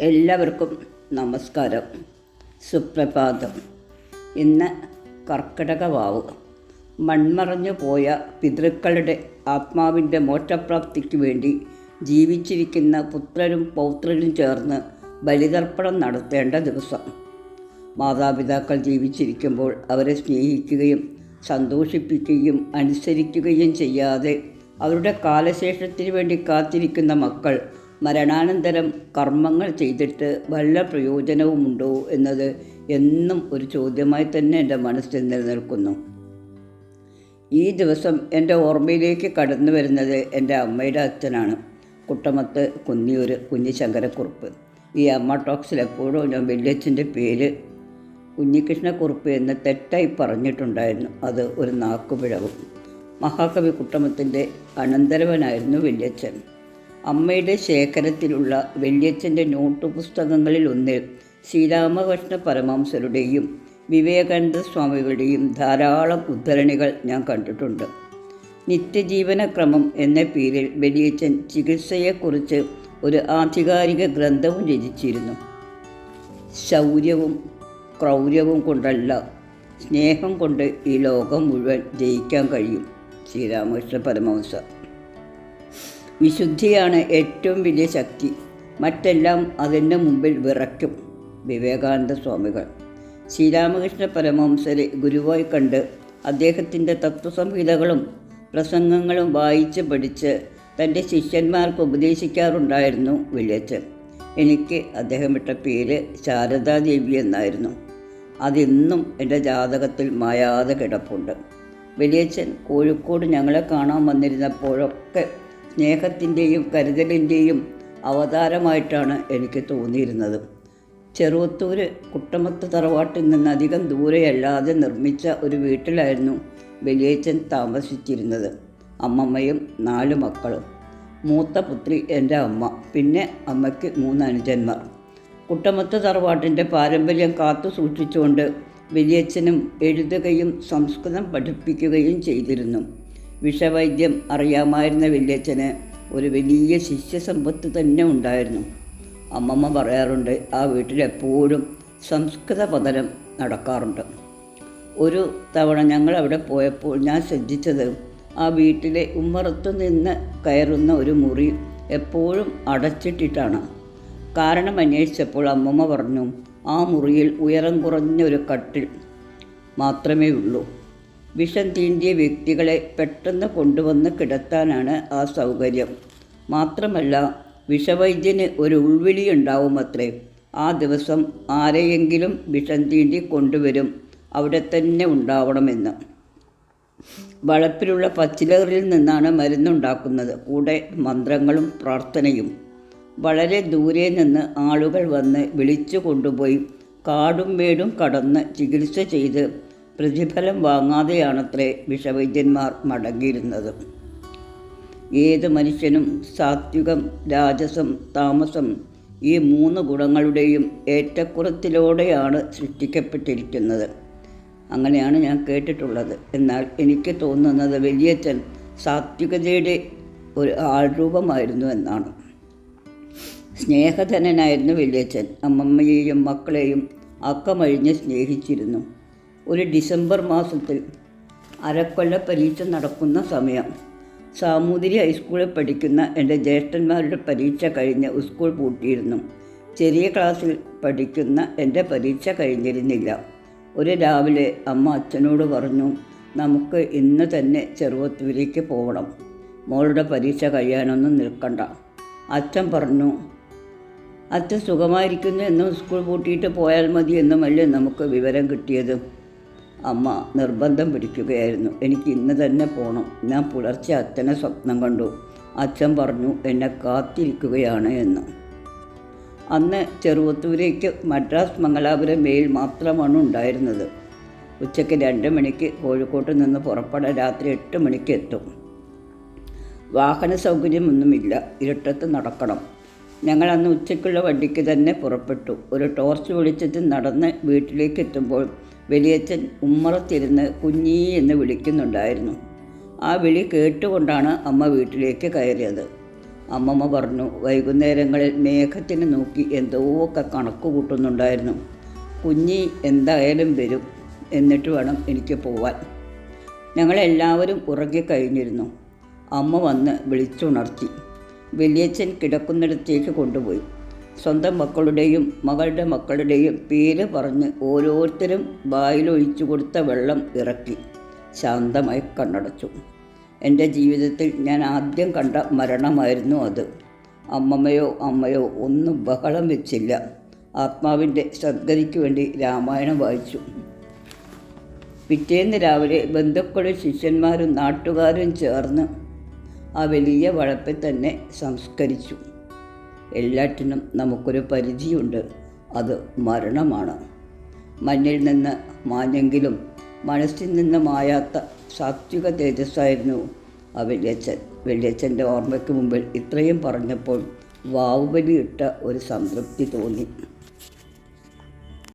എല്ലാവർക്കും നമസ്കാരം. സുപ്രഭാതം. ഇന്ന് കർക്കിടക വാവ് മൺമറഞ്ഞു പോയ പിതൃക്കളുടെ ആത്മാവിന്റെ മോക്ഷപ്രാപ്തിക്ക് വേണ്ടി ജീവിച്ചിരിക്കുന്ന പുത്രരും പൗത്രരും ചേർന്ന് ബലിതർപ്പണം നടത്തേണ്ട ദിവസം. മാതാപിതാക്കൾ ജീവിച്ചിരിക്കുമ്പോൾ അവരെ സ്നേഹിക്കുകയും സന്തോഷിപ്പിക്കുകയും അനുസരിക്കുകയും ചെയ്യാതെ അവരുടെ കാലശേഷത്തിന് വേണ്ടി കാത്തിരിക്കുന്ന മക്കൾ മരണാനന്തരം കർമ്മങ്ങൾ ചെയ്തിട്ട് വല്ല പ്രയോജനവുമുണ്ടോ എന്നത് എന്നും ഒരു ചോദ്യമായി തന്നെ എന്റെ മനസ്സിൽ നിലനിൽക്കുന്നു. ഈ ദിവസം എന്റെ ഓർമ്മയിലേക്ക് കടന്നു വരുന്നത് എന്റെ അമ്മയുടെ അച്ഛനാണ്. കുട്ടമത്ത് കുന്നിയൂർ കുഞ്ഞിശങ്കരക്കുറുപ്പ്. ഈ അമ്മ ടോക്സിൽ എപ്പോഴും ഞാൻ വല്യച്ഛന്റെ പേര് കുഞ്ഞികൃഷ്ണക്കുറുപ്പ് എന്ന് തെറ്റായി പറഞ്ഞിട്ടുണ്ടായിരുന്നു. അത് ഒരു നാക്കുപിഴവും. മഹാകവി കുട്ടമത്തിന്റെ അനന്തരവനായിരുന്നു വല്യച്ഛൻ. അമ്മയുടെ ശേഖരത്തിലുള്ള വല്യച്ഛന്റെ നോട്ട് പുസ്തകങ്ങളിൽ ശ്രീരാമകൃഷ്ണ പരമംസരുടെയും വിവേകാനന്ദ സ്വാമികളുടെയും ധാരാളം ഉദ്ധരണികൾ ഞാൻ കണ്ടിട്ടുണ്ട്. നിത്യജീവനക്രമം എന്ന പേരിൽ വലിയച്ഛൻ ചികിത്സയെക്കുറിച്ച് ഒരു ആധികാരിക ഗ്രന്ഥവും രചിച്ചിരുന്നു. ശൗര്യവും ക്രൗര്യവും കൊണ്ടല്ല സ്നേഹം കൊണ്ട് ഈ ലോകം മുഴുവൻ ജയിക്കാൻ കഴിയും ശ്രീരാമകൃഷ്ണ പരമഹംസ. വിശുദ്ധിയാണ് ഏറ്റവും വലിയ ശക്തി. മറ്റെല്ലാം അതിന്റെ മുമ്പിൽ വിറയ്ക്കും. വിവേകാനന്ദ സ്വാമികൾ. ശ്രീരാമകൃഷ്ണ പരമഹംസരെ ഗുരുവായി കണ്ട് അദ്ദേഹത്തിന്റെ തത്വസംഹിതകളും പ്രസംഗങ്ങളും വായിച്ച് പഠിച്ച് തന്റെ ശിഷ്യന്മാർക്ക് ഉപദേശിക്കാറുണ്ടായിരുന്നു വലിയച്ഛൻ എനിക്ക് അദ്ദേഹം ഇട്ട പേര് ശാരദാദേവി എന്നായിരുന്നു. അതിന്നും എന്റെ ജാതകത്തിൽ മായാതെ കിടപ്പുണ്ട്. വലിയച്ഛൻ കോഴിക്കോട് ഞങ്ങളെ കാണാൻ വന്നിരുന്നപ്പോഴൊക്കെ സ്നേഹത്തിന്റെയും കരുതലിന്റെയും അവതാരമായിട്ടാണ് എനിക്ക് തോന്നിയിരുന്നത്. ചെറുവത്തൂര് കുട്ടമത്ത് തറവാട്ടിൽ നിന്ന് അധികം ദൂരെയല്ലാതെ നിർമ്മിച്ച ഒരു വീട്ടിലായിരുന്നു വലിയച്ഛൻ താമസിച്ചിരുന്നത്. അമ്മമ്മയും നാല് മക്കളും. മൂത്ത പുത്രി എന്റെ അമ്മ പിന്നെ അമ്മയ്ക്ക് മൂന്ന് അനുജന്മാർ കുട്ടമത്ത് തറവാട്ടിന്റെ പാരമ്പര്യം കാത്തു സൂക്ഷിച്ചുകൊണ്ട് വലിയച്ഛനും എഴുതുകയും സംസ്കൃതം പഠിപ്പിക്കുകയും ചെയ്തിരുന്നു. വിഷവൈദ്യം അറിയാമായിരുന്ന വല്യച്ഛന് ഒരു വലിയ ശിഷ്യസമ്പത്ത് തന്നെ ഉണ്ടായിരുന്നു. അമ്മമ്മ പറയാറുണ്ട് ആ വീട്ടിലെപ്പോഴും സംസ്കൃത പതനം നടക്കാറുണ്ട്. ഒരു തവണ ഞങ്ങൾ അവിടെ പോയപ്പോൾ ഞാൻ ശ്രദ്ധിച്ചത് ആ വീട്ടിലെ ഉമ്മറത്തു നിന്ന് കയറുന്ന ഒരു മുറി എപ്പോഴും അടച്ചിട്ടിട്ടാണ്. കാരണം അന്വേഷിച്ചപ്പോൾ അമ്മമ്മ പറഞ്ഞു ആ മുറിയിൽ ഉയരം കുറഞ്ഞ ഒരു കട്ടിൽ മാത്രമേ ഉള്ളൂ. വിഷം തീണ്ടിയ വ്യക്തികളെ പെട്ടെന്ന് കൊണ്ടുവന്ന് കിടത്താനാണ് ആ സൗകര്യം. മാത്രമല്ല വിഷവൈദ്യന് ഒരു ഉൾവിളി ഉണ്ടാവുമത്രേ. ആ ദിവസം ആരെയെങ്കിലും വിഷം തീണ്ടി കൊണ്ടുവരും അവിടെ തന്നെ ഉണ്ടാവണമെന്ന്. വളപ്പിലുള്ള പച്ചിലകളിൽ നിന്നാണ് മരുന്നുണ്ടാക്കുന്നത്. കൂടെ മന്ത്രങ്ങളും പ്രാർത്ഥനയും. വളരെ ദൂരെ നിന്ന് ആളുകൾ വന്ന് വിളിച്ചു കൊണ്ടുപോയി കാടും മേടും കടന്ന് ചികിത്സ ചെയ്ത് പ്രതിഫലം വാങ്ങാതെയാണത്രേ വിഷവൈദ്യന്മാർ മടങ്ങിയിരുന്നത്. ഏത് മനുഷ്യനും സാത്വികം രാജസം താമസം ഈ മൂന്ന് ഗുണങ്ങളുടെയും ഏറ്റക്കുറത്തിലൂടെയാണ് സൃഷ്ടിക്കപ്പെട്ടിരിക്കുന്നത്. അങ്ങനെയാണ് ഞാൻ കേട്ടിട്ടുള്ളത്. എന്നാൽ എനിക്ക് തോന്നുന്നത് വലിയച്ഛൻ സാത്വികതയുടെ ഒരു ആൾരൂപമായിരുന്നു എന്നാണ്. സ്നേഹധനനായിരുന്നു വലിയച്ഛൻ. അമ്മമ്മയെയും മക്കളെയും അക്കമഴിഞ്ഞ് സ്നേഹിച്ചിരുന്നു. ഒരു ഡിസംബർ മാസത്തിൽ അരക്കൊല്ല പരീക്ഷ നടക്കുന്ന സമയം. സാമൂതിരി ഹൈസ്കൂളിൽ പഠിക്കുന്ന എന്റെ ജ്യേഷ്ഠന്മാരുടെ പരീക്ഷ കഴിഞ്ഞ് സ്കൂൾ പൂട്ടിയിരുന്നു. ചെറിയ ക്ലാസ്സിൽ പഠിക്കുന്ന എന്റെ പരീക്ഷ കഴിഞ്ഞിരുന്നില്ല. ഒരു രാവിലെ അമ്മ അച്ഛനോട് പറഞ്ഞു നമുക്ക് ഇന്ന് തന്നെ ചെറുവത്തൂരിലേക്ക് പോകണം. മോളുടെ പരീക്ഷ കഴിയാനൊന്നും നിൽക്കണ്ട. അച്ഛൻ പറഞ്ഞു അച്ഛൻ സുഖമായിരിക്കുന്നു എന്നും സ്കൂൾ പൂട്ടിയിട്ട് പോയാൽ മതി എന്നുമല്ലേ നമുക്ക് വിവരം കിട്ടിയത്? അമ്മ നിർബന്ധം പിടിക്കുകയായിരുന്നു. എനിക്ക് ഇന്ന് തന്നെ പോകണം ഞാൻ പുലർച്ചെ അച്ഛനെ സ്വപ്നം കണ്ടു. അച്ഛൻ പറഞ്ഞു എന്നെ കാത്തിരിക്കുകയാണ് എന്ന്. അന്ന് ചെറുവത്തൂരേക്ക് മദ്രാസ് മംഗലാപുരം മെയിൽ മാത്രമാണ് ഉണ്ടായിരുന്നത്. ഉച്ചയ്ക്ക് രണ്ട് മണിക്ക് കോഴിക്കോട്ട് നിന്ന് പുറപ്പെടാൻ രാത്രി എട്ട് മണിക്ക് എത്തും. വാഹന സൗകര്യമൊന്നുമില്ല. ഇരുട്ടത്ത് നടക്കണം. ഞങ്ങൾ അന്ന് ഉച്ചയ്ക്കുള്ള വണ്ടിക്ക് തന്നെ പുറപ്പെട്ടു. ഒരു ടോർച്ച് വെളിച്ചത്തിൽ നടന്ന് വീട്ടിലേക്ക് എത്തുമ്പോൾ വലിയച്ഛൻ ഉമ്മറത്തിരുന്ന് കുഞ്ഞീ എന്ന് വിളിക്കുന്നുണ്ടായിരുന്നു. ആ വിളി കേട്ടുകൊണ്ടാണ് അമ്മ വീട്ടിലേക്ക് കയറിയത്. അമ്മമ്മ പറഞ്ഞു വൈകുന്നേരങ്ങളിൽ മേഘത്തിന് നോക്കി എന്തോ ഒക്കെ കണക്ക് കൂട്ടുന്നുണ്ടായിരുന്നു. കുഞ്ഞി എന്തായാലും വരും എന്നിട്ട് വേണം എനിക്ക് പോവാൻ. ഞങ്ങളെല്ലാവരും ഉറങ്ങിക്കഴിഞ്ഞിരുന്നു അമ്മ വന്ന് വിളിച്ചുണർത്തി. വലിയച്ഛൻ കിടക്കുന്നിടത്തേക്ക് കൊണ്ടുപോയി. സ്വന്തം മക്കളുടെയും മകളുടെ മക്കളുടെയും പേര് പറഞ്ഞ് ഓരോരുത്തരും വായിലൊഴിച്ചു കൊടുത്ത വെള്ളം ഇറക്കി ശാന്തമായി കണ്ണടച്ചു. എന്റെ ജീവിതത്തിൽ ഞാൻ ആദ്യം കണ്ട മരണമായിരുന്നു അത്. അമ്മമ്മയോ അമ്മയോ ഒന്നും ബഹളം വെച്ചില്ല. ആത്മാവിന്റെ സദ്ഗതിക്ക് വേണ്ടി രാമായണം വായിച്ചു. പിറ്റേന്ന് രാവിലെ ബന്ധുക്കളും ശിഷ്യന്മാരും നാട്ടുകാരും ചേർന്ന് ആ വലിയ വളപ്പിൽ തന്നെ സംസ്കരിച്ചു. എല്ലാറ്റിനും നമുക്കൊരു പരിധിയുണ്ട്. അത് മരണമാണ്. മഞ്ഞിൽ നിന്ന് മാഞ്ഞെങ്കിലും മനസ്സിൽ നിന്ന് മായാത്ത സാത്വിക തേജസ്സായിരുന്നു ആ വലിയച്ഛൻ വലിയച്ഛന്റെ ഓർമ്മയ്ക്ക് മുമ്പിൽ ഇത്രയും പറഞ്ഞപ്പോൾ വാവുബലിയിട്ട ഒരു സംതൃപ്തി തോന്നി.